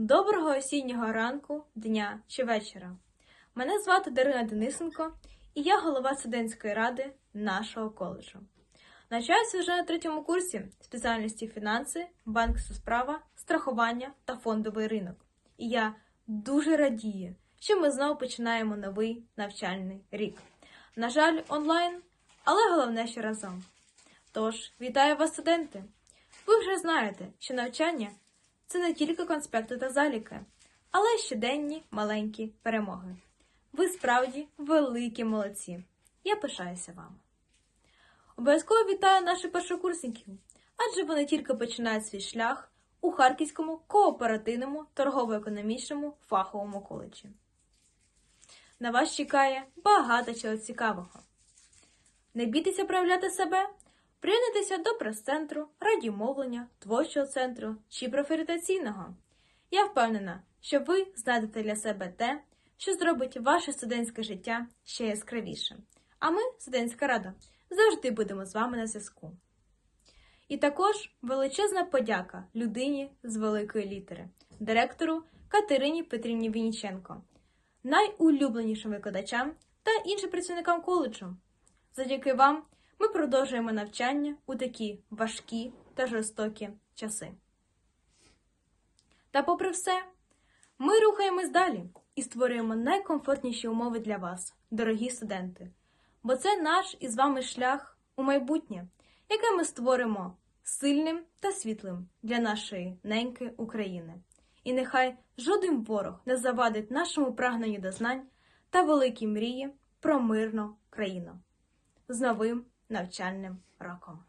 Доброго осіннього ранку, дня чи вечора. Мене звати Дарина Денисенко, і я голова студентської ради нашого коледжу. Навчаюся вже на третьому курсі спеціальності фінанси, банківська справа, страхування та фондовий ринок. І я дуже радію, що ми знову починаємо новий навчальний рік. На жаль, онлайн, але головне, що разом. Тож, вітаю вас, студенти! Ви вже знаєте, що навчання це не тільки конспекти та заліки, але й щоденні маленькі перемоги. Ви справді великі молодці. Я пишаюся вами. Обов'язково вітаю наших першокурсників, адже вони тільки починають свій шлях у Харківському кооперативному торгово-економічному фаховому коледжі. На вас чекає багато чого цікавого. Не бійтеся проявляти себе, приєднуйтеся до прес-центру, радіомовлення, творчого центру чи профорієнтаційного. Я впевнена, що ви знайдете для себе те, що зробить ваше студентське життя ще яскравішим. А ми, студентська рада, завжди будемо з вами на зв'язку. І також величезна подяка людині з великої літери, директору Катерині Петрівні Вінніченко, найулюбленішим викладачам та іншим працівникам коледжу. Завдяки вам ми продовжуємо навчання у такі важкі та жорстокі часи. Та попри все, ми рухаємось далі і створюємо найкомфортніші умови для вас, дорогі студенти. Бо це наш із вами шлях у майбутнє, яке ми створимо сильним та світлим для нашої неньки України. І нехай жоден ворог не завадить нашому прагненню до знань та великій мрії про мирну країну з новим навчальним роком.